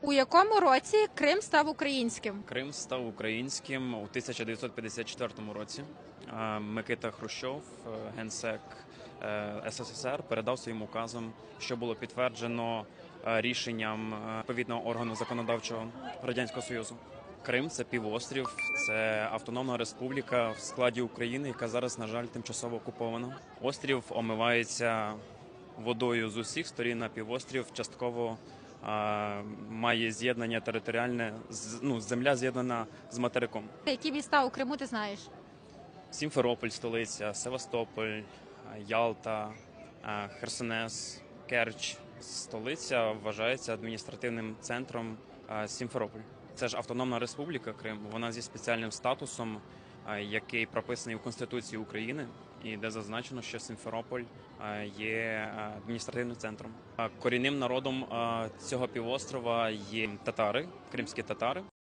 У якому році Крим став українським? Крим став українським у 1954 році. Микита Хрущов, е, генсек е, СССР, передав своїм указом, що було підтверджено е, рішенням відповідного органу законодавчого радянського союзу. Крим це півострів, це автономна республіка в складі України, яка зараз, на жаль, тимчасово окупована. Острів омивається водою з усіх сторін на півострів. Частково має з'єднання територіальне. з- Ну, земля з'єднана з материком. Які міста у Криму ти знаєш? Сімферополь, столиця, Севастополь, а, Ялта, а, Херсонес, Керч. Столиця вважається адміністративним центром а, Сімферополь. Це ж автономна республіка Крим. Вона зі спеціальним статусом, а, який прописаний у Конституції України, і де зазначено, що Сімферополь є адміністративним центром. Корінним народом цього півострова є татари, кримські татари.